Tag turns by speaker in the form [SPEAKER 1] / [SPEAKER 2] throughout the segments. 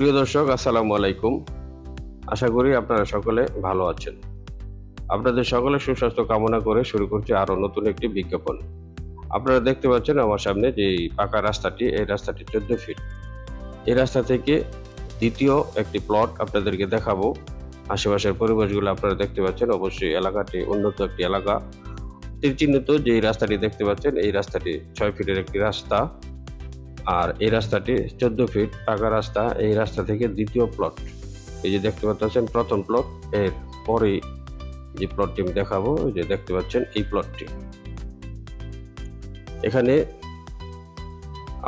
[SPEAKER 1] প্রিয় দর্শক, আসসালামু আলাইকুম। আশা করি আপনারা সকলে ভালো আছেন। আপনাদের সকলের সুস্বাস্থ্য কামনা করে শুরু করছি আরও নতুন একটি বিজ্ঞাপন। আপনারা দেখতে পাচ্ছেন আমার সামনে যে পাকা রাস্তাটি, এই রাস্তাটি চোদ্দ ফিট। এই রাস্তা থেকে দ্বিতীয় একটি প্লট আপনাদেরকে দেখাবো। আশেপাশের পরিবেশগুলো আপনারা দেখতে পাচ্ছেন। অবশ্যই এলাকাটি উন্নত একটি এলাকা। তীর চিহ্নিত যে রাস্তাটি দেখতে পাচ্ছেন, এই রাস্তাটি ছয় ফিটের একটি রাস্তা। আর এই রাস্তাটি চোদ্দ ফিট পাকা রাস্তা, এই রাস্তা থেকে দ্বিতীয় প্লট এই যে দেখতে পাচ্ছেন, প্রথম প্লট এর পরে যে প্লটটি আমি দেখাবো যে দেখতে পাচ্ছেন এই প্লটটি এখানে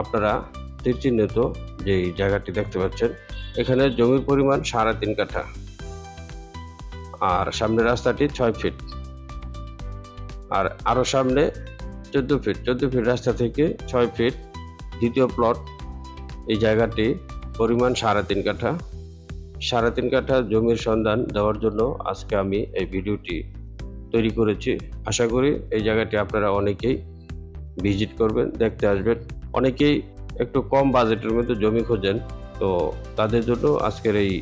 [SPEAKER 1] আপনারা তীর চিহ্নিত যে জায়গাটি দেখতে পাচ্ছেন, এখানে জমির পরিমাণ সাড়ে তিন কাঠা। আর সামনে রাস্তাটি ছয় ফিট আর আরও সামনে চোদ্দ ফিট চোদ্দ ফিট রাস্তা থেকে ছয় ফিট দ্বিতীয় প্লট এই জায়গাটি পরিমাণ সাড়ে তিন কাঠা। সাড়ে তিন কাঠা জমির সন্ধান দেওয়ার জন্য আজকে আমি এই ভিডিওটি তৈরি করেছি। আশা করি এই জায়গাটি আপনারা অনেকেই ভিজিট করবেন, দেখতে আসবেন। অনেকেই একটু কম বাজেটের মধ্যে জমি খোঁজেন, তো তাদের জন্য আজকের এই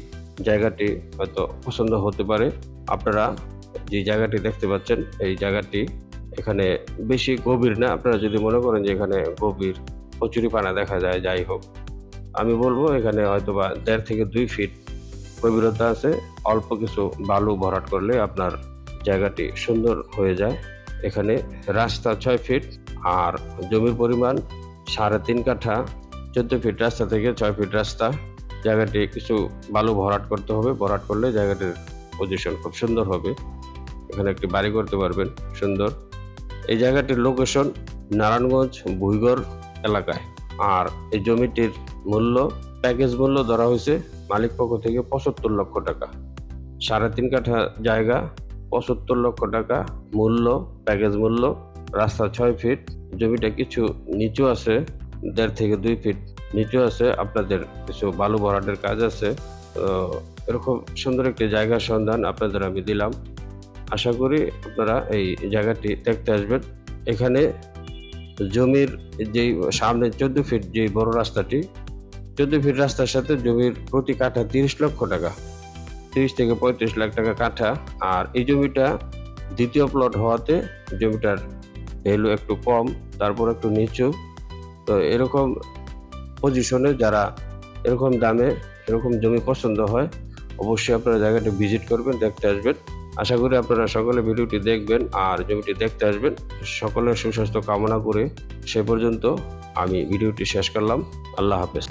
[SPEAKER 1] জায়গাটি হয়তো পছন্দ হতে পারে। আপনারা যে জায়গাটি দেখতে পাচ্ছেন, এই জায়গাটি এখানে বেশি গভীর না। আপনারা যদি মনে করেন যে এখানে গভীর কচুরি পানা দেখা যায়, যাই হোক। আমি বলব, এখানে হয়তো বা দেড় থেকে দুই ফিট গভীরতা আছে। অল্প কিছু বালু ভরাট করলে আপনার জায়গাটি সুন্দর হয়ে যায়। এখানে রাস্তা ছয় ফিট আর জমির পরিমাণ সাড়ে তিন কাঠা। চোদ্দ ফিট রাস্তা থেকে ছয় ফিট রাস্তা। জায়গাটি কিছু বালু ভরাট করতে হবে। ভরাট করলে জায়গাটির পজিশন খুব সুন্দর হবে। এখানে একটি বাড়ি করতে পারবেন, সুন্দর। এই জায়গাটির লোকেশন নারায়ণগঞ্জ, ভুইগড় এলাকায়। আর এই জমিটির মূল্য প্যাকেজ মূল্য ধরা হয়েছে মালিক পক্ষ থেকে পঁচাত্তর লক্ষ টাকা। সাড়ে তিন কাঠা জায়গা, পঁচাত্তর লক্ষ টাকা মূল্য প্যাকেজ মূল্য। রাস্তা ছয় ফিট জমিটা কিছু নিচু আছে, দেড় থেকে দুই ফিট নিচু আছে। আপনাদের কিছু বালু ভরাটের কাজ আছে। তো এরকম সুন্দর একটি জায়গার সন্ধান আপনাদের আমি দিলাম। আশা করি আপনারা এই জায়গাটি দেখতে আসবেন। এখানে জমির যেই সামনে চোদ্দ ফিট যে বড় রাস্তাটি, চোদ্দ ফিট রাস্তার সাথে জমির প্রতি কাঠা তিরিশ লক্ষ টাকা, তিরিশ থেকে পঁয়ত্রিশ লাখ টাকা কাঠা। আর এই জমিটা দ্বিতীয় প্লট হওয়াতে জমিটার ভ্যালু একটু কম, তারপর একটু নিচু। তো এরকম পজিশনে যারা এরকম দামে এরকম জমি পছন্দ হয়, অবশ্যই আপনারা জায়গাটি ভিজিট করবেন, দেখতে আসবেন। আশা করি আপনারা সকলে ভিডিওটি দেখবেন আর জমিটি দেখতে আসবেন। সকলের সুস্বাস্থ্য কামনা করে সে পর্যন্ত আমি ভিডিওটি শেষ করলাম। আল্লাহ হাফেজ।